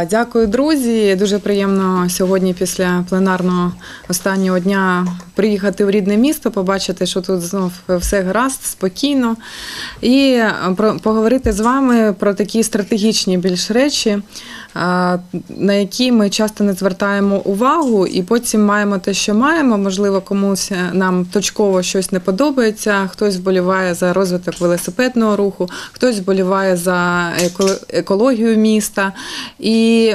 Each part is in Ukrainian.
Дякую, друзі. Дуже приємно сьогодні після пленарного останнього дня приїхати в рідне місто, побачити, що тут знов все гаразд, спокійно, і поговорити з вами про такі стратегічні більш речі, на які ми часто не звертаємо увагу, і потім маємо те, що маємо. Можливо, комусь нам точково щось не подобається. Хтось вболіває за розвиток велосипедного руху, хтось вболіває за еко- екологію міста. І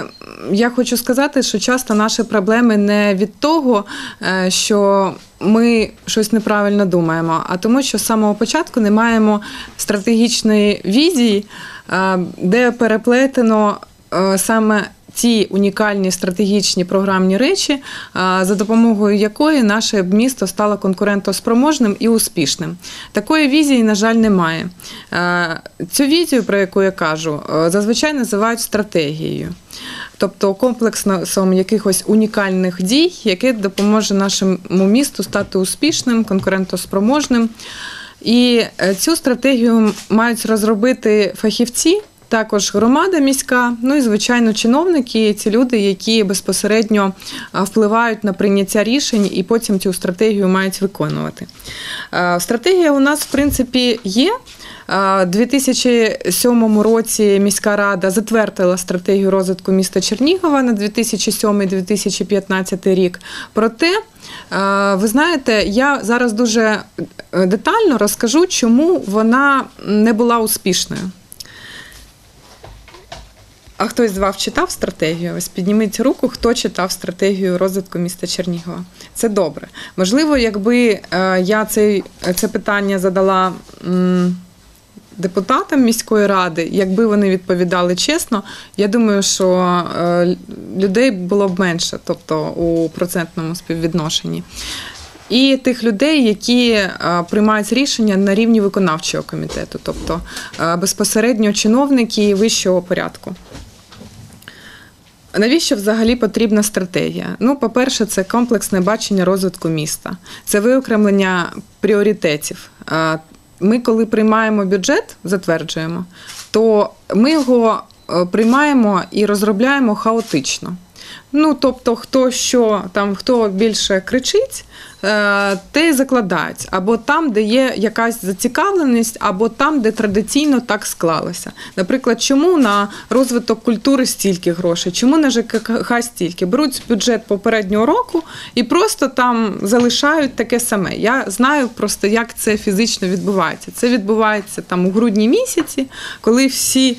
я хочу сказати, що часто наші проблеми не від того, е, що ми щось неправильно думаємо, а тому, що з самого початку не маємо стратегічної візії, е, де переплетено е, саме ті унікальні стратегічні програмні речі, е, за допомогою якої наше місто стало конкурентоспроможним і успішним. Такої візії, на жаль, немає. Е, Цю візію, про яку я кажу, е, зазвичай називають стратегією. Тобто комплексом якихось унікальних дій, яке допоможе нашому місту стати успішним, конкурентоспроможним. І е, цю стратегію мають розробити фахівці, також громада міська, ну і звичайно чиновники, ці люди, які безпосередньо впливають на прийняття рішень і потім цю стратегію мають виконувати. Е, Стратегія у нас в принципі є. У 2007 році міська рада затвердила стратегію розвитку міста Чернігова на 2007-2015 рік. Проте, е, ви знаєте, я зараз дуже е, детально розкажу, чому вона не була успішною. А хтось з вас читав стратегію? Ось підніміть руку, хто читав стратегію розвитку міста Чернігова. Це добре. Можливо, якби е, я цей, це питання задала. Депутатам міської ради, якби вони відповідали чесно, я думаю, що е, людей було б менше, тобто у процентному співвідношенні. І тих людей, які е, приймають рішення на рівні виконавчого комітету, тобто безпосередньо чиновники вищого порядку. Навіщо взагалі потрібна стратегія? Ну, по-перше, це комплексне бачення розвитку міста, це виокремлення пріоритетів. Ми, коли приймаємо бюджет, затверджуємо, то ми його е, приймаємо і розробляємо хаотично. Ну, тобто, хто що там, хто більше кричить, е, те закладають. Або там, де є якась зацікавленість, або там, де традиційно так склалося. Наприклад, чому на розвиток культури стільки грошей, чому на ЖКХ стільки? Беруть бюджет попереднього року і просто там залишають таке саме. Я знаю просто, як це фізично відбувається. Це відбувається там у грудні місяці, коли всі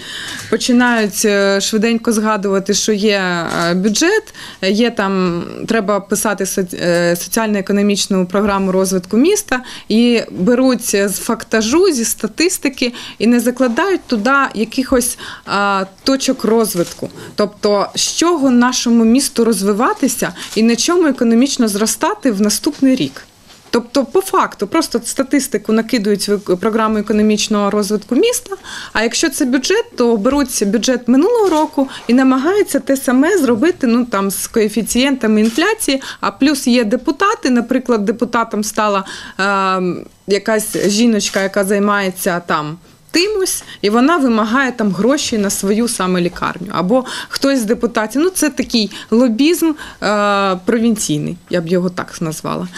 починають е, швиденько згадувати, що є е, є там, треба писати е, соціально-економічну програму розвитку міста і беруть з фактажу, зі статистики і не закладають туди якихось а, точок розвитку. Тобто, з чого нашому місту розвиватися і на чому економічно зростати в наступний рік. Тобто, по факту, просто статистику накидують в програму економічного розвитку міста. А якщо це бюджет, то беруть бюджет минулого року і намагаються те саме зробити ну там з коефіцієнтами інфляції. А плюс є депутати. Наприклад, депутатом стала е, якась жіночка, яка займається там. Тимось, і вона вимагає там гроші на свою саме лікарню. Або хтось з депутатів. Ну, це такий лобізм е, провінційний, я б його так назвала.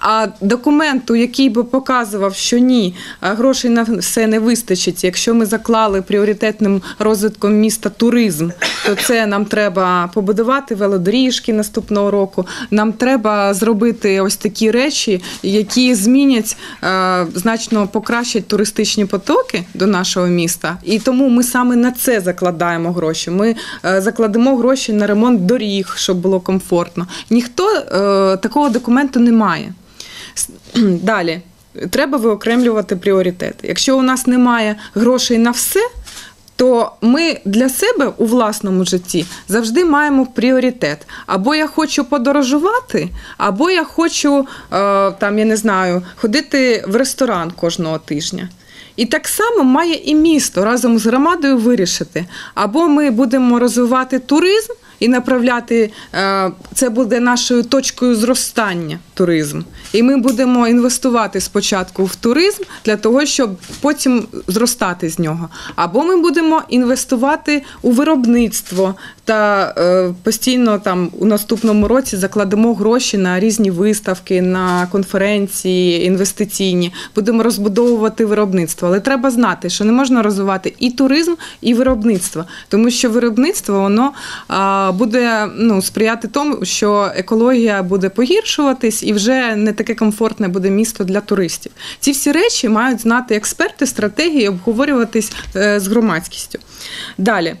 А документу, який би показував, що ні, грошей на все не вистачить. Якщо ми заклали пріоритетним розвитком міста туризм, то це нам треба побудувати велодоріжки наступного року. Нам треба зробити ось такі речі, які змінять е, значно покращать туристичні потоки до нашого міста. І тому ми саме на це закладаємо гроші. Ми е, закладемо гроші на ремонт доріг, щоб було комфортно. Ніхто е, такого документу не має. Далі треба виокремлювати пріоритети. Якщо у нас немає грошей на все, то ми для себе у власному житті завжди маємо пріоритет. Або я хочу подорожувати, або я хочу е, там, я не знаю, ходити в ресторан кожного тижня. І так само має і місто разом з громадою вирішити. Або ми будемо розвивати туризм і направляти е, це буде нашою точкою зростання. туризм, і ми будемо інвестувати спочатку в туризм для того, щоб потім зростати з нього. Або ми будемо інвестувати у виробництво та е, постійно там у наступному році закладемо гроші на різні виставки, на конференції інвестиційні. Будемо розбудовувати виробництво. Але треба знати, що не можна розвивати і туризм, і виробництво, тому що виробництво воно буде ну, сприяти тому, що екологія буде погіршуватись і вже не таке комфортне буде місто для туристів. Ці всі речі мають знати експерти, стратегії, обговорюватись е, з громадськістю. Далі.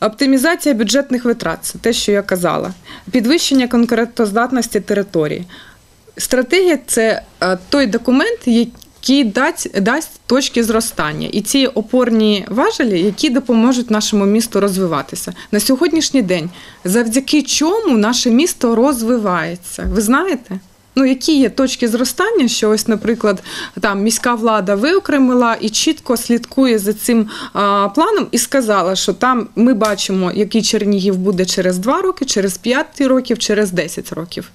Оптимізація бюджетних витрат це те, що я казала. Підвищення конкурентоздатності території. Стратегія це е, той документ, який дасть, дасть точки зростання. І ці опорні важелі, які допоможуть нашому місту розвиватися. На сьогоднішній день, завдяки чому наше місто розвивається. Ви знаєте? Ну, які є точки зростання, що ось, наприклад, там міська влада виокремила і чітко слідкує за цим а, планом і сказала, що там ми бачимо, який Чернігів буде через 2 роки, через 5 років, через 10 років.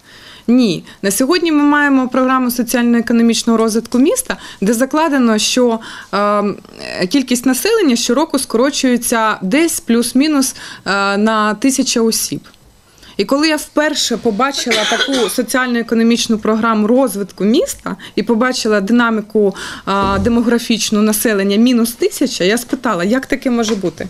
Ні, на сьогодні ми маємо програму соціально-економічного розвитку міста, де закладено, що е, кількість населення щороку скорочується десь плюс-мінус е, на тисяча осіб. І коли я вперше побачила таку соціально-економічну програму розвитку міста і побачила динаміку а, демографічну населення мінус тисяча, я спитала, як таке може бути?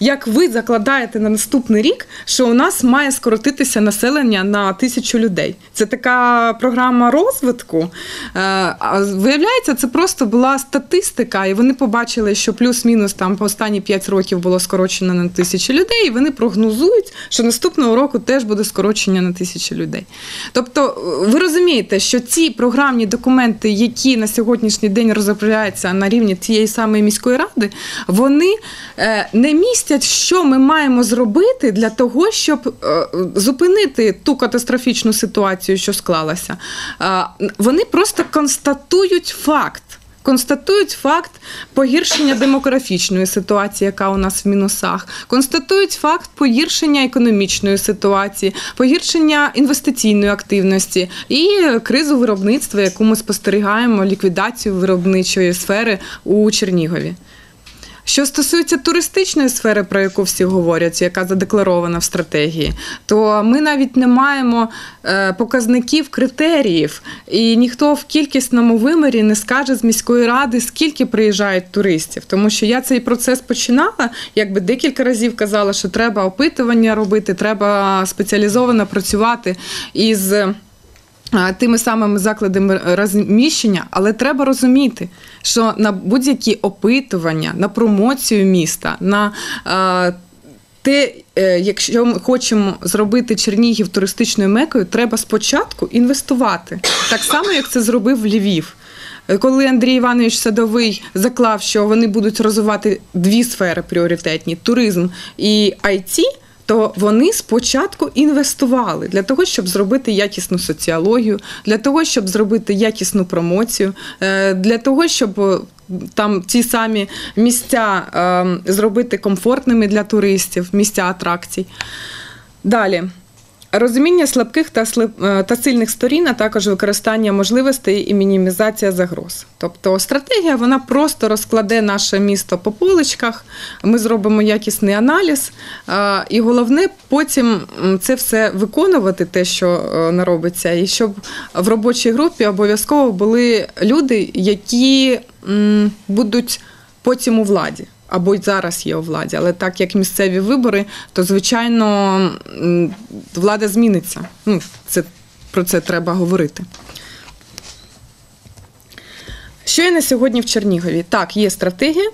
Як ви закладаєте на наступний рік, що у нас має скоротитися населення на тисячу людей? Це така програма розвитку. Е, виявляється, це просто була статистика, і вони побачили, що плюс-мінус там по останні 5 років було скорочено на тисячу людей, і вони прогнозують, що наступного року теж буде скорочення на тисячу людей. Тобто, ви розумієте, що ці програмні документи, які на сьогоднішній день розробляються на рівні тієї самої міської ради, вони е, не містять, що ми маємо зробити для того, щоб е, зупинити ту катастрофічну ситуацію, що склалася. Е, Вони просто констатують факт. Констатують факт погіршення демографічної ситуації, яка у нас в мінусах, констатують факт погіршення економічної ситуації, погіршення інвестиційної активності і кризу виробництва, яку ми спостерігаємо, ліквідацію виробничої сфери у Чернігові. Що стосується туристичної сфери, про яку всі говорять, яка задекларована в стратегії, то ми навіть не маємо е, показників критеріїв, і ніхто в кількісному вимірі не скаже з міської ради, скільки приїжджають туристів. Тому що я цей процес починала, якби декілька разів казала, що треба опитування робити, треба спеціалізовано працювати із. Тими самими закладами розміщення, але треба розуміти, що на будь-які опитування, на промоцію міста, на те, е, якщо ми хочемо зробити Чернігів туристичною мекою, треба спочатку інвестувати. Так само, як це зробив Львів. Коли Андрій Іванович Садовий заклав, що вони будуть розвивати дві сфери пріоритетні туризм і IT, то вони спочатку інвестували для того, щоб зробити якісну соціологію, для того, щоб зробити якісну промоцію, е, для того, щоб е, там ті самі місця е, зробити комфортними для туристів, місця атракцій. Далі. Розуміння слабких та е, та сильних сторін, а також використання можливостей і мінімізація загроз. Тобто стратегія вона просто розкладе наше місто по поличках. Ми зробимо якісний аналіз, е, і головне потім це все виконувати, те, що е, наробиться, і щоб в робочій групі обов'язково були люди, які будуть потім у владі. Або й зараз є у владі, але так як місцеві вибори, то звичайно влада зміниться. Ну, це про це треба говорити. Що є на сьогодні в Чернігові? Так, є стратегія.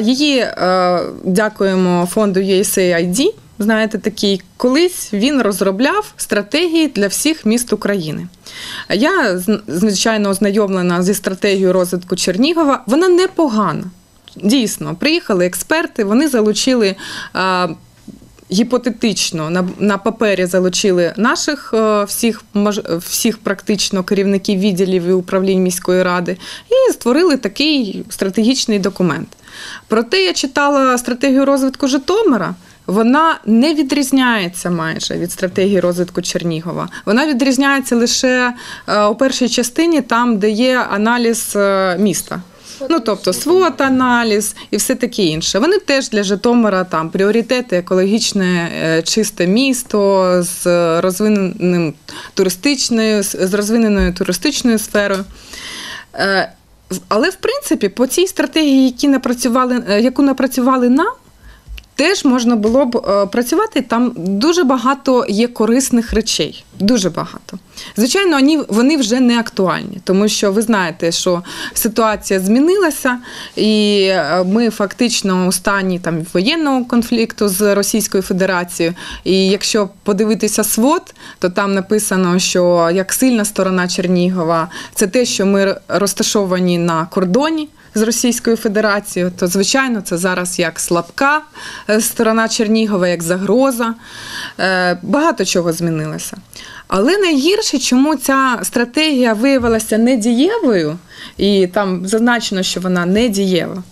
Її е, дякуємо фонду USAID. Знаєте, такий колись він розробляв стратегії для всіх міст України. Я звичайно ознайомлена зі стратегією розвитку Чернігова. Вона непогана. Дійсно, приїхали експерти, вони залучили. е, Гіпотетично на, на папері залучили наших е, всіх мож, всіх практично керівників відділів і управлінь міської ради і створили такий стратегічний документ. Проте я читала стратегію розвитку Житомира. вона не відрізняється майже від стратегії розвитку Чернігова. Вона відрізняється лише е, у першій частині, там, де є аналіз міста. Ну, тобто свот аналіз і все таке інше. Вони теж для Житомира там пріоритети, екологічне, е, чисте місто з розвиненим туристичною, з розвиненою туристичною сферою. Е, Але в принципі, по цій стратегії, які напрацювали, е, яку напрацювали нам, теж можна було б е, працювати. Там дуже багато є корисних речей. Дуже багато. Звичайно, вони, вже не актуальні, тому що ви знаєте, що ситуація змінилася, і е, ми фактично у стані там воєнного конфлікту з Російською Федерацією. І якщо подивитися свод, то там написано, що як сильна сторона Чернігова, це те, що ми розташовані на кордоні з Російською Федерацією, то звичайно це зараз як слабка е, сторона Чернігова, як загроза. Е, Багато чого змінилося. Але найгірше, чому ця стратегія виявилася недієвою, і там зазначено, що вона не дієва,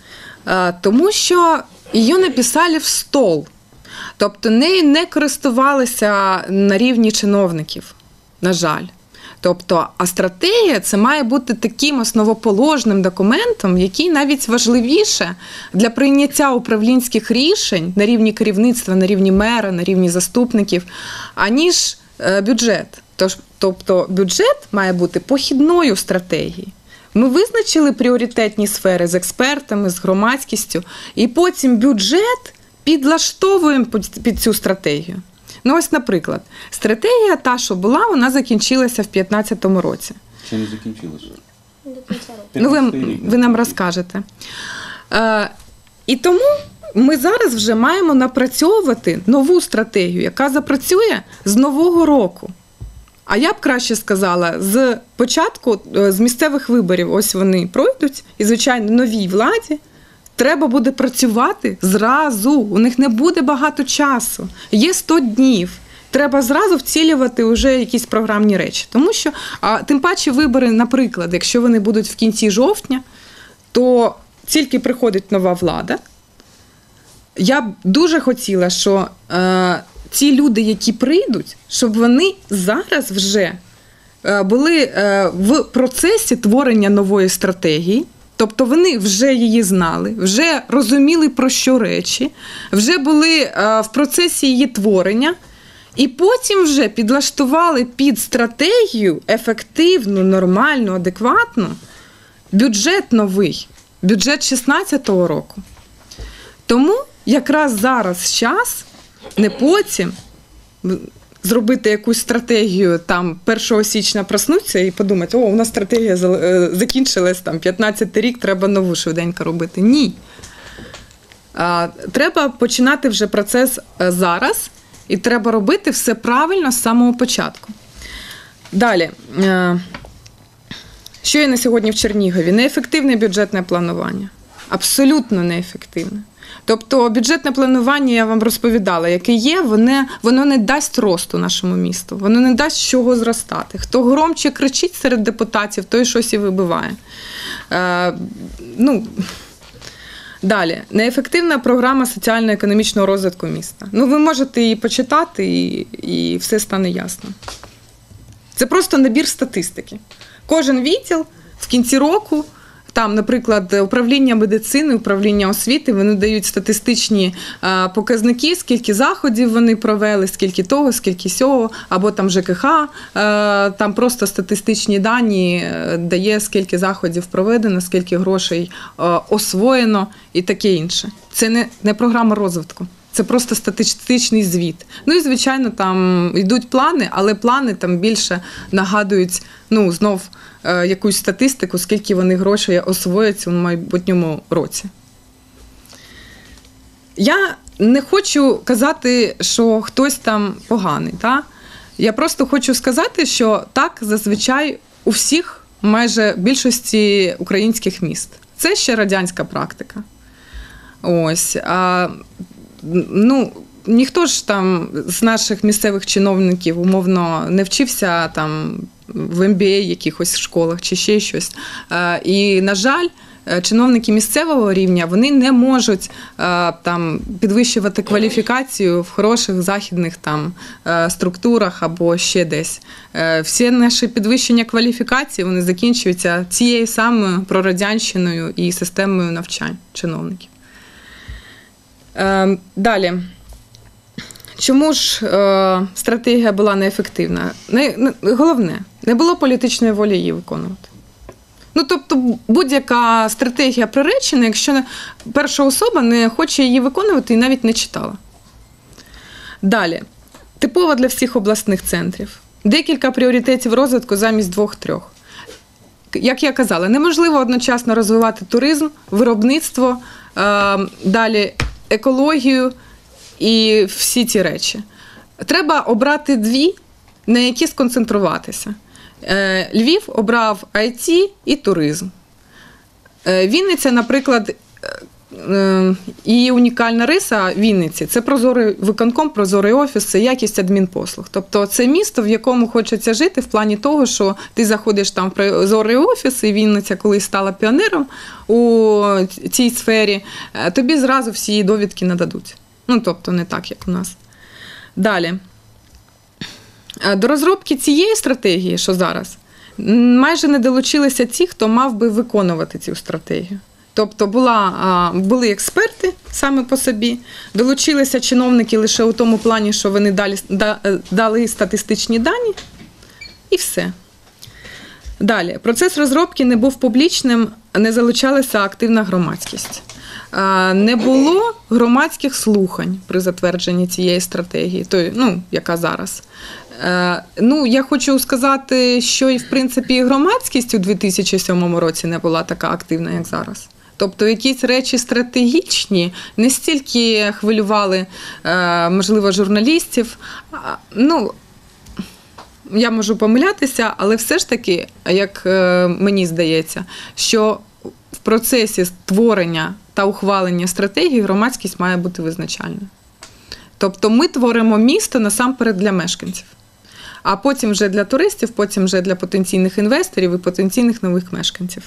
е, тому що її написали в стол. Тобто нею не користувалися на рівні чиновників, на жаль. Тобто, а стратегія це має бути таким основоположним документом, який навіть важливіше для прийняття управлінських рішень на рівні керівництва, на рівні мера, на рівні заступників, аніж е, бюджет. Тож, тобто, бюджет має бути похідною стратегією. Ми визначили пріоритетні сфери з експертами, з громадськістю, і потім бюджет підлаштовуємо під- під цю стратегію. Ну, ось, наприклад, стратегія та, що була, вона закінчилася в 2015 році. Ще не закінчилося. До кінця року. Ну, ви, ви нам розкажете. Е, і тому ми зараз вже маємо напрацьовувати нову стратегію, яка запрацює з нового року. А я б краще сказала, з початку, е, з місцевих виборів, ось вони пройдуть, і, звичайно, новій владі треба буде працювати зразу. У них не буде багато часу. Є 100 днів. Треба зразу вцілювати вже якісь програмні речі. Тому що, а тим паче, вибори, наприклад, якщо вони будуть в кінці жовтня, то тільки приходить нова влада. Я б дуже хотіла, що е, ці люди, які прийдуть, щоб вони зараз вже е, були е, в процесі творення нової стратегії. Тобто вони вже її знали, вже розуміли про що речі, вже були е, в процесі її творення, і потім вже підлаштували під стратегію ефективну, нормальну, адекватну бюджет новий, бюджет 2016 року. Тому якраз зараз час, не потім, зробити якусь стратегію там 1 січня проснутися і подумати, о, у нас стратегія е, закінчилась там 15 рік, треба нову швиденько робити. Ні. Треба починати вже процес е, зараз, і треба робити все правильно з самого початку. Далі. Е, Що є на сьогодні в Чернігові? Неефективне бюджетне планування. Абсолютно неефективне. Тобто бюджетне планування, я вам розповідала, яке є, воно, воно не дасть росту нашому місту, воно не дасть чого зростати. Хто громче кричить серед депутатів, той щось і вибиває. Е, ну, Далі, неефективна програма соціально-економічного розвитку міста. Ну, ви можете її почитати, і, і все стане ясно. Це просто набір статистики. Кожен відділ в кінці року, там, наприклад, управління медицини, управління освіти, вони дають статистичні е, показники, скільки заходів вони провели, скільки того, скільки сього, або там ЖКХ, е, там просто статистичні дані е, дає, скільки заходів проведено, скільки грошей освоєно і таке інше. Це не, не програма розвитку. Це просто статистичний звіт. Ну і звичайно, там йдуть плани, але плани там більше нагадують ну знов якусь статистику, скільки вони грошей освоять у майбутньому році. Я не хочу казати, що хтось там поганий. Та? Я просто хочу сказати, що так зазвичай у всіх, майже більшості українських міст. Це ще радянська практика. Ось. А, ну, ніхто ж там з наших місцевих чиновників умовно не вчився там в MBA якихось школах чи ще щось. Е, І, на жаль, е, чиновники місцевого рівня вони не можуть е, там підвищувати кваліфікацію в хороших західних там структурах або ще десь. Всі наші підвищення кваліфікації вони закінчуються цією самою прорадянщиною і системою навчань чиновників. Е, Далі. Чому ж е, стратегія була неефективна? Не, не, головне, не було політичної волі її виконувати. Ну, тобто, будь-яка стратегія приречена, якщо перша особа не хоче її виконувати і навіть не читала. Далі. Типова для всіх обласних центрів. Декілька пріоритетів розвитку замість двох-трьох. Як я казала, неможливо одночасно розвивати туризм, виробництво, е, далі екологію і всі ці речі. Треба обрати дві, на які сконцентруватися. Е, Львів обрав IT і туризм. Е, Вінниця, наприклад, е, її унікальна риса Вінниці це прозорий виконком, прозорий офіс, це якість адмінпослуг. Тобто це місто, в якому хочеться жити, в плані того, що ти заходиш там в прозорий офіс, і Вінниця колись стала піонером у цій сфері, тобі зразу всі довідки нададуть. Ну, тобто, не так, як у нас. Далі. Е, До розробки цієї стратегії, що зараз, майже не долучилися ті, хто мав би виконувати цю стратегію. Тобто була, були експерти саме по собі, долучилися чиновники лише у тому плані, що вони дали, е, дали статистичні дані, і все. Далі, процес розробки не був публічним, не залучалася активна громадськість. Не було громадських слухань при затвердженні цієї стратегії, той, ну, яка зараз. Е, Ну, я хочу сказати, що і в принципі громадськість у 2007 році не була така активна, як зараз. Тобто якісь речі стратегічні не стільки хвилювали, е, можливо, журналістів. Ну, я можу помилятися, але все ж таки, як е, мені здається, що в процесі створення та ухвалення стратегії громадськість має бути визначальною. Тобто ми творимо місто насамперед для мешканців, а потім вже для туристів, потім вже для потенційних інвесторів і потенційних нових мешканців.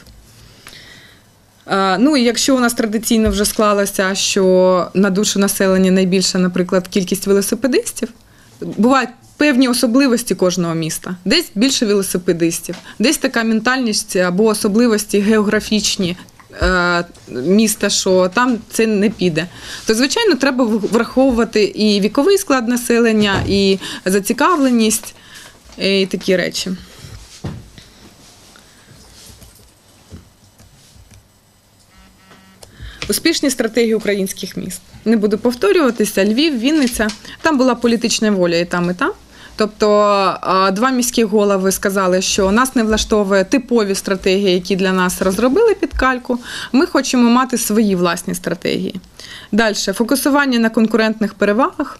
Ну і якщо у нас традиційно вже склалося, що на душу населення найбільша, наприклад, кількість велосипедистів, бувають певні особливості кожного міста. Десь більше велосипедистів, десь така ментальність або особливості географічні. е, Міста, що там це не піде, то звичайно треба враховувати і віковий склад населення, і зацікавленість, і такі речі. Успішні стратегії українських міст. Не буду повторюватися. Львів, Вінниця. Там була політична воля і там, і там. Тобто два міські голови сказали, що нас не влаштовує типові стратегії, які для нас розробили під кальку. Ми хочемо мати свої власні стратегії. Далі фокусування на конкурентних перевагах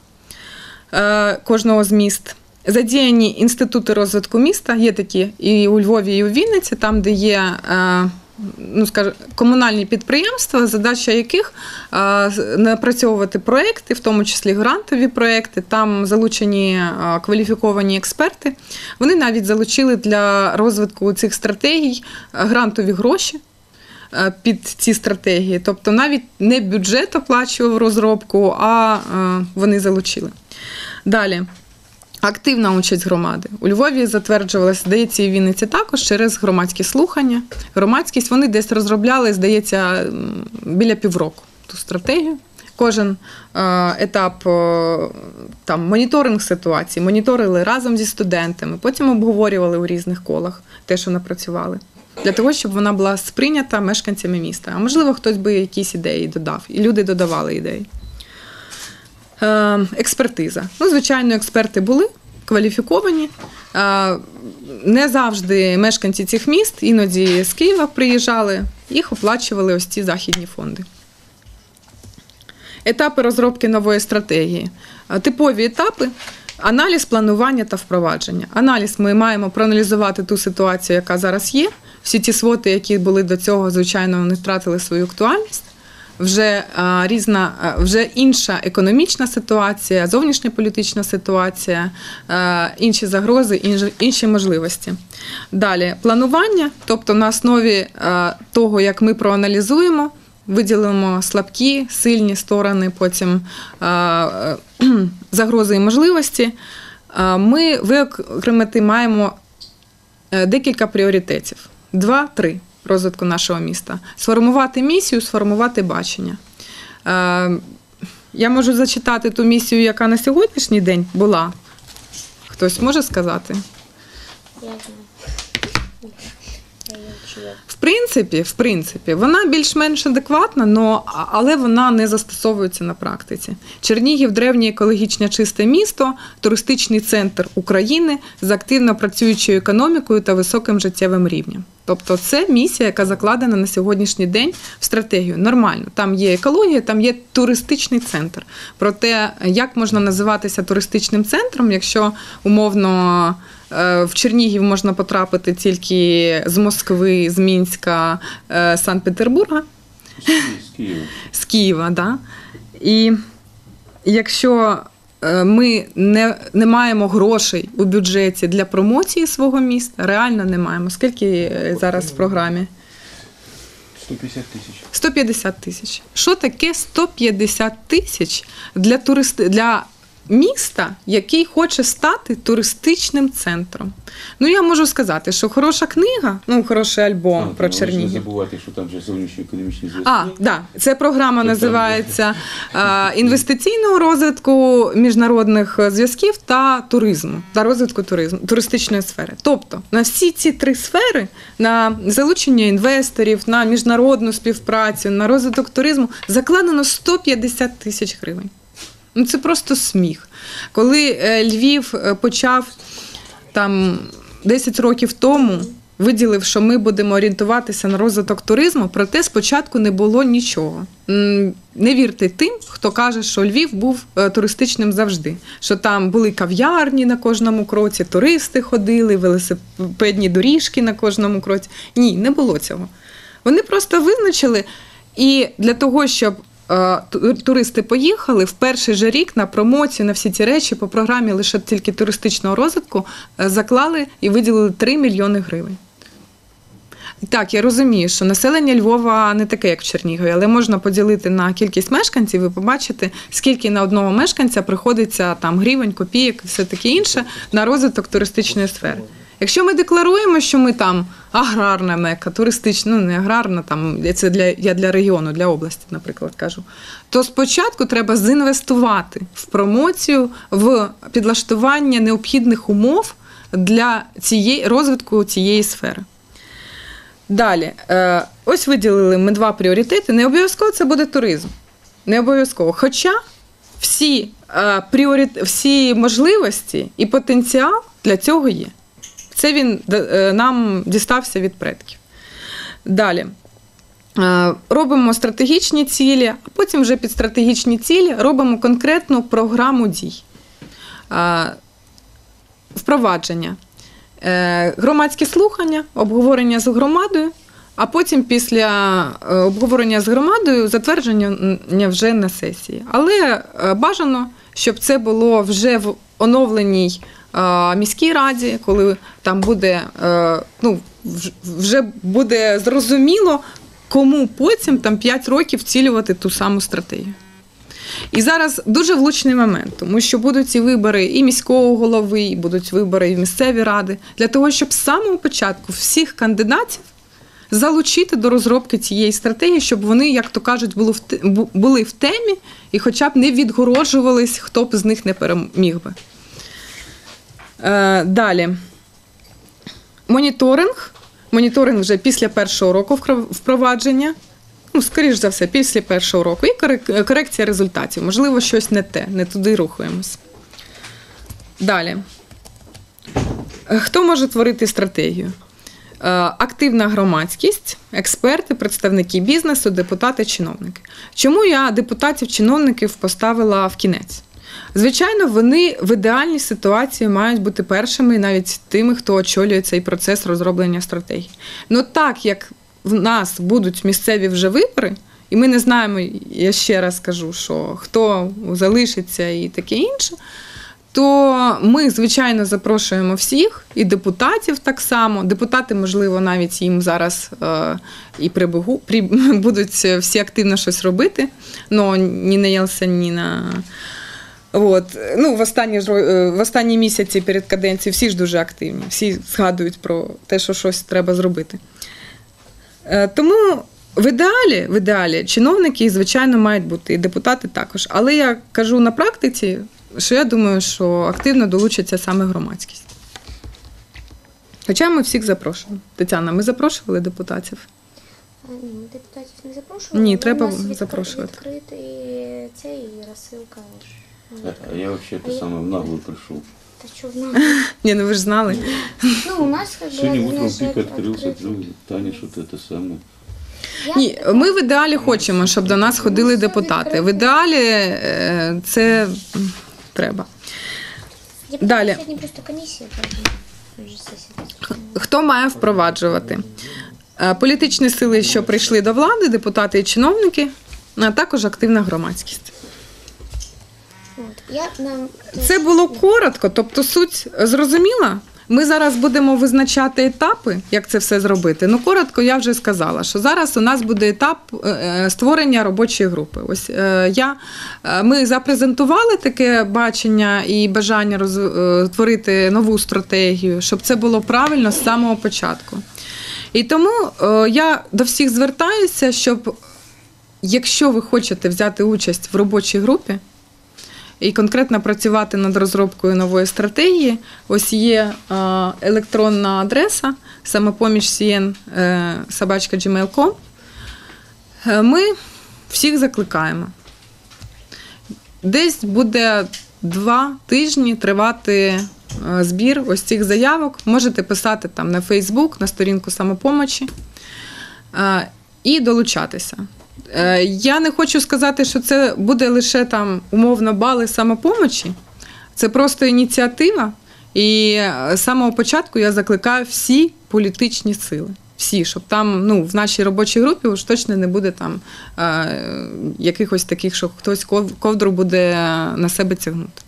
е, кожного з міст. Задіяні інститути розвитку міста, є такі і у Львові, і у Вінниці, там, де є е, ну, скажімо, комунальні підприємства, задача яких е, напрацьовувати проекти, в тому числі грантові проекти, там залучені е, кваліфіковані експерти. Вони навіть залучили для розвитку цих стратегій е, грантові гроші. Під ці стратегії, тобто навіть не бюджет оплачував розробку, а вони залучили. Далі. Активна участь громади. У Львові затверджувалася, здається, і Вінниці також через громадські слухання. Громадськість вони десь розробляли, здається, біля півроку ту стратегію. Кожен е, етап е, там моніторинг ситуації, моніторили разом зі студентами, потім обговорювали у різних колах те, що напрацювали, для того, щоб вона була сприйнята мешканцями міста. А можливо, хтось би якісь ідеї додав, і люди додавали ідеї. Е, Експертиза. Ну, звичайно, експерти були кваліфіковані. Е, Не завжди мешканці цих міст, іноді з Києва приїжджали, їх оплачували ось ці західні фонди. Етапи розробки нової стратегії. Е, Типові етапи. Аналіз планування та впровадження. Аналіз ми маємо проаналізувати ту ситуацію, яка зараз є. Всі ті своти, які були до цього, звичайно, вони втратили свою актуальність. Вже а, різна, а, вже інша економічна ситуація, зовнішньополітична ситуація, а, інші загрози, інші, можливості. Далі планування, тобто на основі того, як ми проаналізуємо. Виділимо слабкі, сильні сторони, потім е, загрози і можливості. Ми виокремити маємо е, декілька пріоритетів: два-три розвитку нашого міста. Сформувати місію, сформувати бачення. Е, Я можу зачитати ту місію, яка на сьогоднішній день була. Хтось може сказати? Принципі, в принципі, вона більш-менш адекватна, но, але вона не застосовується на практиці. Чернігів древнє екологічно чисте місто, туристичний центр України з активно працюючою економікою та високим життєвим рівнем. Тобто, це місія, яка закладена на сьогоднішній день в стратегію. Нормально, там є екологія, там є туристичний центр. Проте, як можна називатися туристичним центром, якщо умовно в Чернігів можна потрапити тільки з Москви, з Мінська, е, Санкт-Петербурга, З Києва. з Києва. Да? І якщо е, ми не, не маємо грошей у бюджеті для промоції свого міста, реально не маємо. Скільки е, зараз в програмі? 150 тисяч. 150 тисяч. Що таке 150 тисяч для туристи для міста, який хоче стати туристичним центром? Ну я можу сказати, що хороша книга, ну хороший альбом А, про Чернігів. Не забувати, що там же зовнішньоекономічні зв'язки. А, да, це програма Це називається е, інвестиційного розвитку міжнародних зв'язків та туризму та розвитку туризму туристичної сфери. Тобто на всі ці три сфери на залучення інвесторів, на міжнародну співпрацю, на розвиток туризму закладено 150 тисяч гривень. Ну це просто сміх. Коли е, Львів е, почав там 10 років тому виділив, що ми будемо орієнтуватися на розвиток туризму, проте спочатку не було нічого. Не вірте тим, хто каже, що Львів був е, туристичним завжди. Що там були кав'ярні на кожному кроці, туристи ходили, велосипедні доріжки на кожному кроці. Ні, не було цього. Вони просто визначили, і для того, щоб туристи поїхали в перший же рік на промоцію на всі ці речі по програмі лише тільки туристичного розвитку е, заклали і виділили 3 мільйони гривень. Так, я розумію, що населення Львова не таке, як в Чернігові, але можна поділити на кількість мешканців і побачити, скільки на одного мешканця приходиться там гривень, копійок все таке інше на розвиток туристичної сфери. Якщо ми декларуємо, що ми там аграрна мека, туристична, ну не аграрна, там це для я для регіону, для області, наприклад, кажу, то спочатку треба зінвестувати в промоцію, в підлаштування необхідних умов для цієї розвитку цієї сфери. Далі, е, ось виділили ми два пріоритети. Не обов'язково це буде туризм. Не обов'язково. Хоча всі, е, всі можливості і потенціал для цього є. Це він е, нам дістався від предків. Далі. Е, Робимо стратегічні цілі, а потім вже під стратегічні цілі робимо конкретну програму дій. Е, Впровадження. Громадські слухання, обговорення з громадою, а потім після обговорення з громадою затвердження вже на сесії. Але бажано, щоб це було вже в оновленій міській раді, коли там буде, е, ну, вже буде зрозуміло, кому потім там 5 років втілювати ту саму стратегію. І зараз дуже влучний момент, тому що будуть і вибори і міського голови, і будуть вибори і в місцеві ради, для того, щоб з самого початку всіх кандидатів залучити до розробки цієї стратегії, щоб вони, як то кажуть, були в темі і хоча б не відгороджувались, хто б з них не переміг би. Е, далі. Моніторинг. Моніторинг вже після першого року впровадження. Ну, скоріш за все, після першого року. І корекція результатів. Можливо, щось не те, не туди рухаємось. Далі. Хто може творити стратегію? Е, Активна громадськість, експерти, представники бізнесу, депутати, чиновники. Чому я депутатів, чиновників поставила в кінець? Звичайно, вони в ідеальній ситуації мають бути першими, навіть тими, хто очолює цей процес розроблення стратегії. Ну так як в нас будуть місцеві вже вибори, і ми не знаємо, я ще раз кажу, що хто залишиться і таке інше. То ми, звичайно, запрошуємо всіх, і депутатів так само. Депутати, можливо, навіть їм зараз е, і прибегу, при, будуть всі активно щось робити. Ну, Ніна Єлсен, Ніна. От. Ну, в, останні, е, в останні місяці перед каденцією всі ж дуже активні, всі згадують про те, що щось треба зробити. Е, Тому в ідеалі, в ідеалі чиновники, звичайно, мають бути, і депутати також. Але я кажу на практиці, що я думаю, що активно долучиться саме громадськість. Хоча ми всіх запрошуємо. Тетяна, ми запрошували депутатів. Ні, ми депутатів не запрошували. Ні, треба запрошувати. Відкритий цей розсилка. ж. Ну, А я вообще то самое в наглую пришел. Та що в нас? Ні, ну ви ж знали. Ну, у нас как бы Сегодня один утром из пик от- открылся, открытий. ну, Таня что-то это самое. Я- Ні, ми в ідеалі хочемо, щоб до нас ходили депутати. В ідеалі е, це м, треба. Депутати Далі. Сьогодні просто комісія. поэтому вже сесія. Хто має впроваджувати? Е, Політичні сили, що прийшли до влади, депутати і чиновники, а також активна громадськість. От, я нам Це було коротко, тобто суть зрозуміла. Ми зараз будемо визначати етапи, як це все зробити. Ну, коротко, я вже сказала, що зараз у нас буде етап е, е, створення робочої групи. Ось е, я, ми запрезентували таке бачення і бажання роз, творити нову стратегію, щоб це було правильно з самого початку. І тому я до всіх звертаюся, щоб якщо ви хочете взяти участь в робочій групі, і конкретно працювати над розробкою нової стратегії. Ось є е, електронна адреса самопоміч е. Е, Ми всіх закликаємо. Десь буде два тижні тривати збір ось цих заявок. Можете писати там на Facebook, на сторінку самопомочі і долучатися. Е, Я не хочу сказати, що це буде лише там умовно бали самопомочі. Це просто ініціатива. І е, з самого початку я закликаю всі політичні сили. Всі, щоб там ну, в нашій робочій групі уж точно не буде там е, якихось таких, що хтось ков- ковдру буде на себе тягнути.